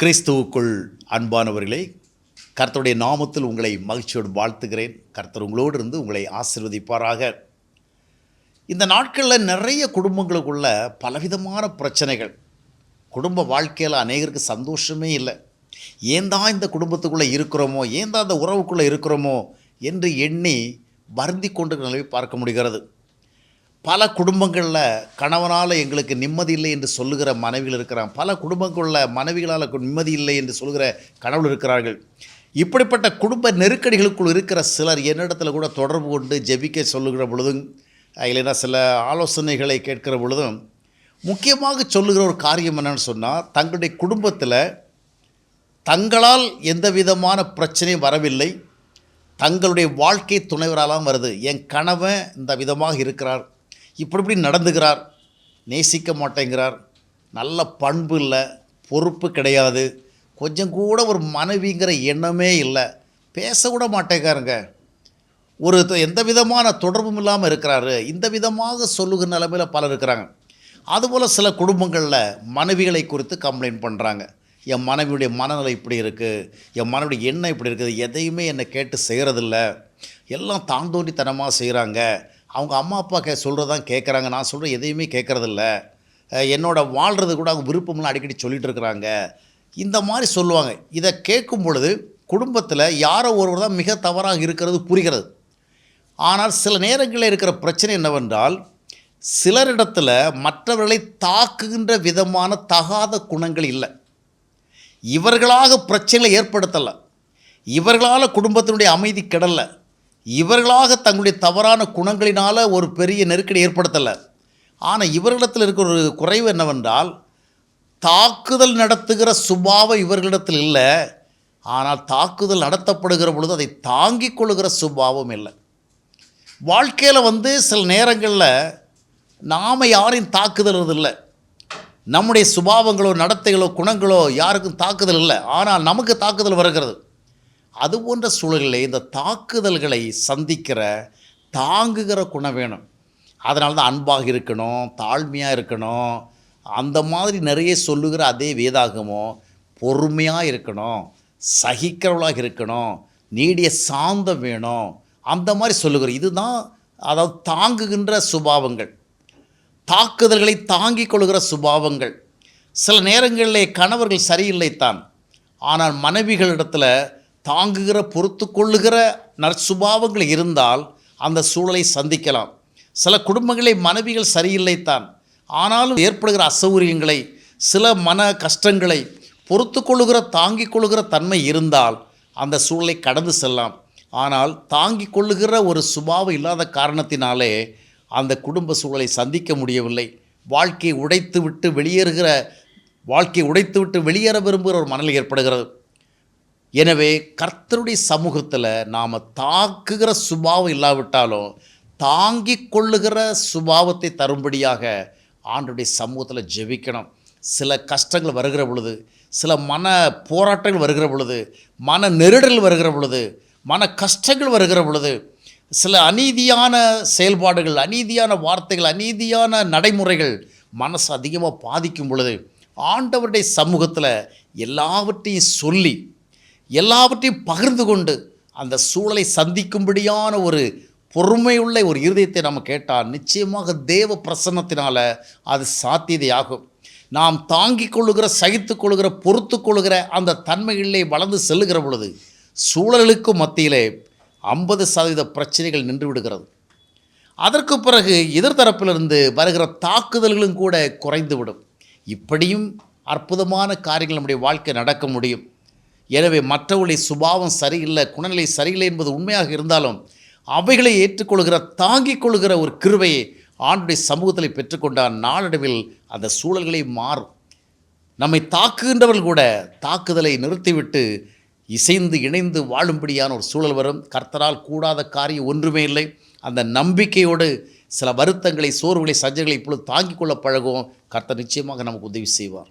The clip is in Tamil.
கிறிஸ்துவுக்குள் அன்பானவர்களே கர்த்தருடைய நாமத்தில் உங்களை மகிழ்ச்சியோடு வாழ்த்துகிறேன். கர்த்தர் உங்களோடு இருந்து உங்களை ஆசிர்வதிப்பாராக. இந்த நாட்களில் நிறைய குடும்பங்களுக்குள்ள பலவிதமான பிரச்சனைகள். குடும்ப வாழ்க்கையில் அநேகருக்கு சந்தோஷமே இல்லை. ஏன் தான் இந்த குடும்பத்துக்குள்ளே இருக்கிறோமோ ஏன் தான் இந்த உறவுக்குள்ளே இருக்கிறோமோ என்று எண்ணி வருந்தி கொண்டு நிலவை பார்க்க முடிகிறது. பல குடும்பங்களில் கணவனால் எங்களுக்கு நிம்மதி இல்லை என்று சொல்லுகிற மனைவிகள் இருக்கிறான். பல குடும்பங்களில் மனைவிகளால் நிம்மதி இல்லை என்று சொல்கிற கணவன் இருக்கிறார்கள். இப்படிப்பட்ட குடும்ப நெருக்கடிகளுக்குள் இருக்கிற சிலர் என்னிடத்தில் கூட தொடர்பு கொண்டு ஜெபிக்க சொல்லுகிற பொழுதும் இல்லைன்னா சில ஆலோசனைகளை கேட்கிற பொழுதும் முக்கியமாக சொல்லுகிற ஒரு காரியம் என்னென்னு சொன்னால் தங்களுடைய குடும்பத்தில் தங்களால் எந்த விதமான பிரச்சனையும் வரவில்லை. தங்களுடைய வாழ்க்கை துணைவராலாம் வருது. என் கணவன் இந்த விதமாக இருக்கிறார். இப்படி இப்படி நடந்துகிறார். நேசிக்க மாட்டேங்கிறார். நல்ல பண்பு இல்லை பொறுப்பு கிடையாது. கொஞ்சம் கூட ஒரு மனைவிங்கிற எண்ணமே இல்லை. பேச கூட மாட்டேங்காருங்க ஒரு த- எந்த விதமான தொடர்பும் இல்லாமல் இருக்கிறாரு. இந்த விதமாக சொல்லுகிற நிலைமையில் பலர் இருக்கிறாங்க. அதுபோல் சில குடும்பங்களில் மனைவிகளை குறித்து கம்ப்ளைண்ட் பண்ணுறாங்க என் மனைவியுடைய மனநிலை இப்படி இருக்குது என் மனைவியுடைய எண்ணம் இப்படி இருக்குது. எதையுமே என்னை கேட்டு செய்கிறதில்ல எல்லாம் தாந்தோண்டித்தனமாக செய்கிறாங்க அவங்க அம்மா அப்பா கே சொல்கிறதான் கேட்குறாங்க நான் சொல்கிற எதையுமே கேட்குறதில்ல என்னோட வாழ்கிறது கூட அவங்க விருப்பம்லாம் அடிக்கடி சொல்லிட்டு இருக்கிறாங்க. இந்த மாதிரி சொல்லுவாங்க. இதை கேட்கும் பொழுது குடும்பத்தில் யாரோ ஒருவர் தான் மிக தவறாக இருக்கிறது புரிகிறது. ஆனால் சில நேரங்களில் இருக்கிற பிரச்சனை என்னவென்றால் சிலரிடத்தில் மற்றவர்களை தாக்குகின்ற விதமான தகாத குணங்கள் இல்லை. இவர்களாக பிரச்சனைகளை ஏற்படுத்தலை. இவர்களால் குடும்பத்தினுடைய அமைதி கெடலை. இவர்களாக தங்களுடைய தவறான குணங்களினால் ஒரு பெரிய நெருக்கடி ஏற்படுத்தலை. ஆனால் இவர்களிடத்தில் இருக்கிற ஒரு குறைவு என்னவென்றால் தாக்குதல் நடத்துகிற சுபாவம் இவர்களிடத்தில் இல்லை. ஆனால் தாக்குதல் நடத்தப்படுகிற பொழுது அதை தாங்கிக் கொள்ளுகிற சுபாவம் இல்லை. வாழ்க்கையில் வந்து சில நேரங்களில் நாம் யாரையும் தாக்குதல் இல்லை. நம்முடைய சுபாவங்களோ நடத்தைகளோ குணங்களோ யாருக்கும் தாக்குதல் இல்லை. ஆனால் நமக்கு தாக்குதல் வருகிறது. அது போன்ற சூழலில் இந்த தாக்குதல்களை சந்திக்கிற தாங்குகிற குணம் வேணும். அதனால தான் அன்பாக இருக்கணும் தாழ்மையாக இருக்கணும். அந்த மாதிரி நிறைய சொல்லுகிற அதே வேதாகமோ பொறுமையாக இருக்கணும் சகிக்கிறவளாக இருக்கணும் நீடிய சாந்தம் வேணும். அந்த மாதிரி சொல்லுகிற இதுதான் அதாவது தாங்குகின்ற சுபாவங்கள். தாக்குதல்களை தாங்கிக் கொள்கிற சுபாவங்கள். சில நேரங்களிலே கணவர்கள் சரியில்லைத்தான். ஆனால் மனைவிகளிடத்தில் தாங்குகிற பொறுத்து கொள்ளுகிற நற்சுபாவங்கள் இருந்தால் அந்த சூழலை சந்திக்கலாம். சில குடும்பங்களை மனைவிகள் சரியில்லைத்தான். ஆனாலும் ஏற்படுகிற அசௌகரியங்களை சில மன கஷ்டங்களை பொறுத்து கொள்ளுகிற தாங்கிக் கொள்ளுகிற தன்மை இருந்தால் அந்த சூழலை கடந்து செல்லலாம். ஆனால் தாங்கிக் கொள்ளுகிற ஒரு சுபாவம் இல்லாத காரணத்தினாலே அந்த குடும்ப சூழலை சந்திக்க முடியவில்லை. வாழ்க்கையை உடைத்து விட்டு வெளியேறுகிற வாழ்க்கையை உடைத்து விட்டு வெளியேற விரும்புகிற ஒரு மனநிலை ஏற்படுகிறது. எனவே கர்த்தருடைய சமூகத்தில் நாம் தாக்குகிற சுபாவம் இல்லாவிட்டாலும் தாங்கி கொள்ளுகிற சுபாவத்தை தரும்படியாக ஆண்டுடைய சமூகத்தில் ஜெபிக்கணும். சில கஷ்டங்கள் வருகிற பொழுது சில மன போராட்டங்கள் வருகிற பொழுது மன நெருடல் வருகிற பொழுது மன கஷ்டங்கள் வருகிற பொழுது சில அநீதியான செயல்பாடுகள் அநீதியான வார்த்தைகள் அநீதியான நடைமுறைகள் மனசு அதிகமாக பாதிக்கும் பொழுது ஆண்டவருடைய சமூகத்தில் எல்லாவற்றையும் சொல்லி எல்லாவற்றையும் பகிர்ந்து கொண்டு அந்த சூழலை சந்திக்கும்படியான ஒரு பொறுமையுள்ள ஒரு இருதயத்தை நம்ம கேட்டால் நிச்சயமாக தேவ பிரசன்னத்தினால் அது சாத்தியதையாகும். நாம் தாங்கிக் கொள்ளுகிற சகித்து கொள்ளுகிற பொறுத்து கொள்ளுகிற அந்த தன்மைகளிலே வளர்ந்து செல்லுகிற பொழுது சூழலுக்கு மத்தியிலே ஐம்பது சதவீத பிரச்சனைகள் நின்று விடுகிறது. அதற்கு பிறகு எதிர்த்தரப்பிலிருந்து வருகிற தாக்குதல்களும் கூட குறைந்துவிடும் இப்படியும் அற்புதமான காரியங்கள் நம்முடைய வாழ்க்கை நடக்க முடியும். எனவே மற்றவர்களுடைய சுபாவம் சரியில்லை குணநிலை சரியில்லை என்பது உண்மையாக இருந்தாலும் அவைகளை ஏற்றுக்கொள்கிற தாங்கிக் கொள்கிற ஒரு கிருவையை ஆண்டுடைய சமூகத்தில் பெற்றுக்கொண்டால் நாளடைவில் அந்த சூழல்களை மாறும். நம்மை தாக்குகின்றவர்கள் கூட தாக்குதலை நிறுத்திவிட்டு இசைந்து இணைந்து வாழும்படியான ஒரு சூழல் வரும். கர்த்தரால் கூடாத காரியம் ஒன்றுமே இல்லை. அந்த நம்பிக்கையோடு சில வருத்தங்களை சோர்வுகளை சஞ்சங்களை இப்பொழுது தாங்கிக் கொள்ள பழகும் கர்த்தர் நிச்சயமாக நமக்கு உதவி செய்வார்.